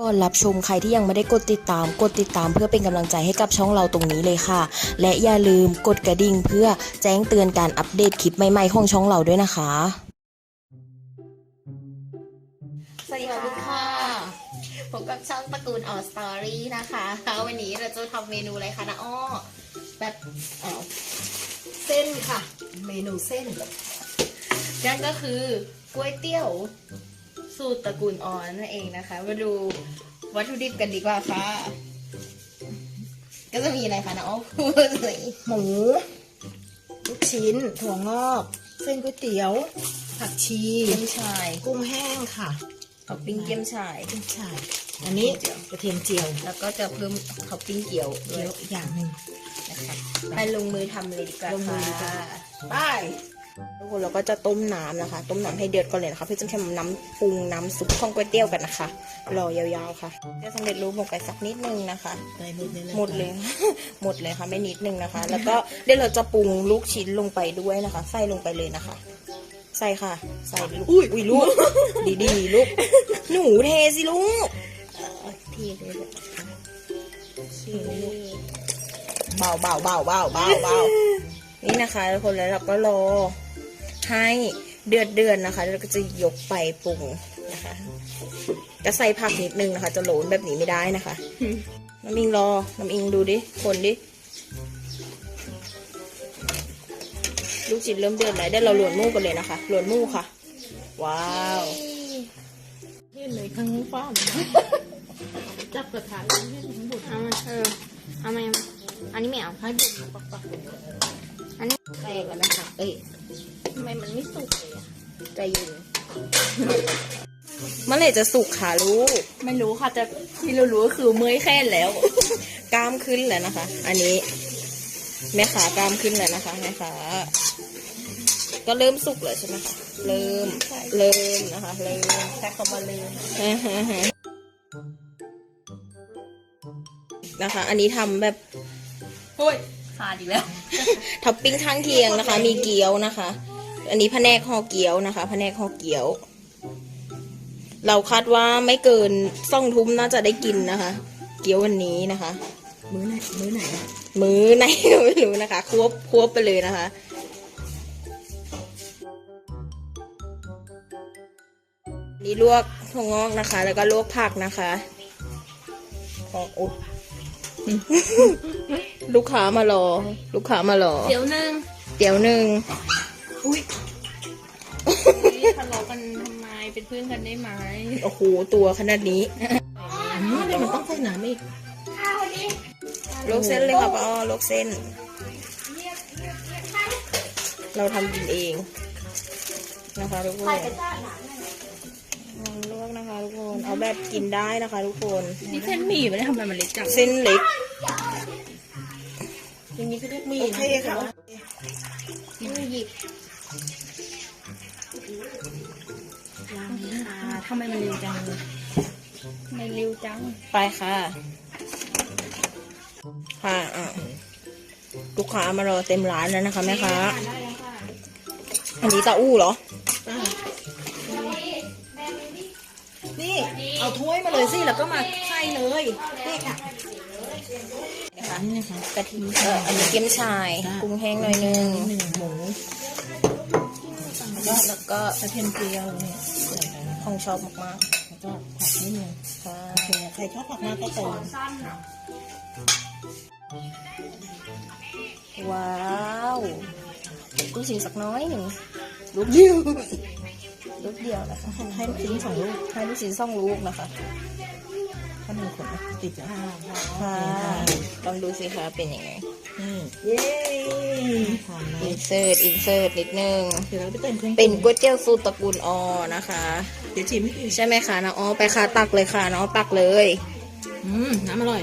ก่อนรับชมใครที่ยังไม่ได้กดติดตาม กดติดตามเพื่อเป็นกำลังใจให้กับช่องเราตรงนี้เลยค่ะ และอย่าลืมกดกระดิ่งเพื่อแจ้งเตือนการอัปเดตคลิปใหม่ๆของช่องเราด้วยนะคะ สวัสดีค่ะ ผมกับช่องตระกูลออสตอรี่นะคะวันนี้เราจะทำเมนูอะไรคะนะอ้อแบบเอ่อเส้นค่ะ เมนูเส้นนั่นก็คือก๋วยเตี๋ยว สูตรตระกูลออนั่นเองนะคะ มาดูวัตถุดิบกันดีกว่าค่ะ ก็จะมีอะไรคะนะอ้อพูดเลยหมู ลูกชิ้น ถั่วงอก เส้นก๋วยเตี๋ยว ผักชีเกี๊ยมชาย กุ้งแห้งค่ะท็อปปิ้งเกี๊ยมชายกุ้งฉ่าย อันนี้กระเทียมเจียว แล้วก็จะเพิ่มท็อปปิ้งเกี๊ยวด้เจีวยยวอีกอย่างหนึ่งนะคะ ไปลงมือทำเลยดีกว่าลงมืค่ะอดีกว่าไป ทุกคนเราก็จะต้มน้ำนะคะ ต้มน้ำให้เดือดก่อนเลยนะคะเพื่อจะทำน้ำปรุงน้ำซุปของก๋วยเตี๋ยวกันนะคะรอยาวๆค่ะจะสำเร็จรูปลงไปสักนิดนึงนะคะใส่หมดเลยหมดเลยหมดเลยค่ะไม่นิดนึงนะคะ แล้วก็เดี๋ยวเราจะปรุงลูกชิ้นลงไปด้วยนะคะ ใส่ลงไปเลยนะคะ ใส่ค่ะ ใส่ลูกอุ้ยอุ้ยลูกดีๆลูกหนูเทสิลูกทีเลยเบาเบาเบาเบาเบาเบา นี่นะคะทุกคนแล้วเราก็รอให้เดือดเดือนนะคะแล้วก็จะยกไปปรุงนะคะจะใส่ผักนิดนึงนะคะ จะโหลนแบบนี้ไม่ได้นะคะ น้ำอิงรอ น้ำอิงดูดิ คนดิ ลูกจิตเริ่มเดือดแล้วเดี๋ยวเราหลวนหมูกันเลยนะคะ หลวนหมูค่ะ ว้าวยื่นเลยข้างฟ้าจับกระถางยื่นทั้งหมดเอามาเออเอามาเอามาอันนี้ไม่เอาให้บุกปักปัก อันนี้แตกแล้วนะคะ เอ้ยทำไมมันไม่สุกเลยอะใจเย็นเมื่อไหร่จะสุกค่ะลูก ไม่รู้ค่ะแต่ที่เรารู้ก็คือเมื่อยแค่นแล้ว กล้ามขึ้นแล้วนะคะ อันนี้ แม่ขากล้ามขึ้นแล้วนะคะแม่ขาก็เริ่มสุกแล้วใช่ไหมคะ เริ่ม เริ่มนะคะ เริ่มใช้คำว่าลืมนะคะ อันนี้ทำแบบ โอ้ยขาดอีกแล้วท็อปปิ้งข้างเคียงนะคะ มีเกี๊ยวนะคะ อันนี้พะแนกห่อเกี๊ยวนะคะพะแนกห่อเกี๊ยว เราคาดว่าไม่เกินสองทุ่มน่าจะได้กินนะคะ เกี๊ยววันนี้นะคะ มื้อไหนมื้อไหนอะมื้อไหนไม่รู้นะคะ ควบควบไปเลยนะคะนี่ลวกถั่วงอกนะคะ แล้วก็ลวกผักนะคะของอุ๊ ลูกค้ามารอ ลูกค้ามารอ เดี๋ยวหนึงเดี๋ยวหนึ่งทะเลาะกันทำไมเป็นเพื่อนกันได้ไหมโอ้โหตัวขนาดนี้อันนี้เลยมันต้องใส่น้ำอีกลวกเส้นเลยค่ะป้าอ้อลวกเส้น เราทำกินเองนะคะทุกคนลวกนะคะทุกคน เอาแบบกินได้นะคะทุกคน นี่เส้นหมี่ไม่ได้ทำไมมันเล็กจัง เส้นเล็ก อย่างนี้ก็เรียกมีโอเคค่ะหยิบอ่าทำไมมันเร็วจังทำไมเร็วจัง ไปค่ะค่ะอะลูกค้ามารอเต็มร้านแล้วนะคะแม่ค้าได้แล้วค่ะอันนี้ตาอู้เหรอ นี่ เอาถ้วยมาเลยสิ แล้วก็มาใส่เลย นี่ค่ะ นะคะนี่นะคะกะทิเอออันนี้เกี๊ยมชายกุ้งแห้งหน่อยนึงหนึ่งหมูแล้วก็แล้วก็กระเทียมเจียวเนี่ยใส่ไปของชอบมากแล้วก็ผักนิดนึงๆค่ะโอเคใครชอบผักมากก็เติมว้าวกุ้งสิงสักน้อยหนึ่งลูกเดียวลูกเดียวนะคะให้ลูกชิ้นสองลูกให้ลูกชิ้นสองลูกนะคะถ้า หนึ่งคนนะติดแล้วค่ะลองดูสิคะเป็นยังไงนี่เย้หอมไหมอินเสิร์ตอินเสิร์ตนิดนึงเดี๋ยวเราไปเติมเครื่องเป็นก๋วยเตี๋ยวสูตรตระกูลออนะคะ เดี๋ยวชิมให้กินใช่ไหมคะน้องอ๋อไปค่ะตักเลยค่ะน้องตักเลย อืมน้ำอร่อย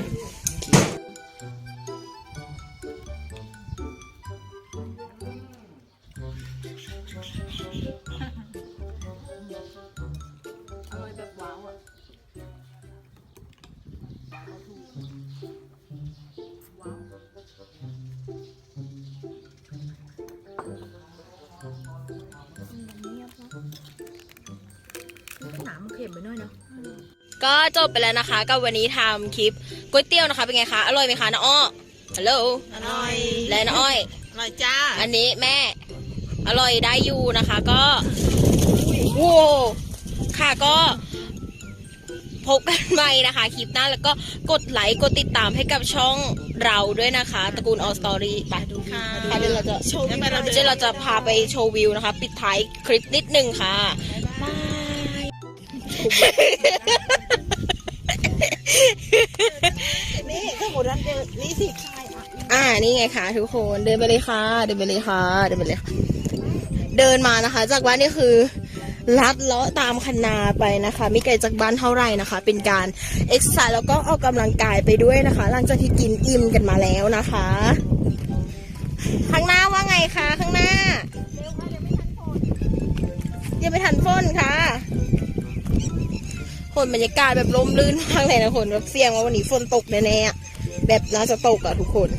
น้ำมันเค็มไปหน่อยเนาะก็จบไปแล้วนะคะ กับวันนี้ทำคลิปก๋วยเตี๋ยวนะคะ เป็นไงคะ อร่อยไหมคะน้าอ้อฮัลโหลอร่อยและน้าอ้อย อร่อยจ้า อันนี้แม่ อร่อยได้อยู่นะคะ ก็โว้วค่ะก็ พบกันใหม่นะคะคลิปหน้าแล้วก็กดไลค์กดติดตามให้กับช่องเราด้วยนะคะ ตระกูลออสตอรี่ไปค่ะค่ะเดี๋ยวเราจะโชว์วิวเดี๋ยวเราจะพาไปโชว์วิวนะคะ ปิดท้ายคลิปนิดนึงค่ะบายนี่ถ้าหมดนั้นเดินนี่สิใช่อะอ่านี่ไงคะทุกคนเดินไปเลยค่ะ เดินไปเลยค่ะ เดินไปเลยค่ะ เดินมานะคะ จากบ้านนี่คือ ลัดเลาะตามคันนาไปนะคะ ไม่ไกลจากบ้านเท่าไหร่นะคะ เป็นการเอ็กซ์ไซส์แล้วก็ออกกำลังกายไปด้วยนะคะ หลังจากที่กินอิ่มกันมาแล้วนะคะ ข้างหน้าว่าไงคะข้างหน้ายังไม่ทันฝนค่ะคนบรรยากาศแบบร่มรื่นมากเลยนะคนแบบเสี่ยงว่าวันนี้ฝนตกแน่ๆแบบน่าจะตกอะทุกคน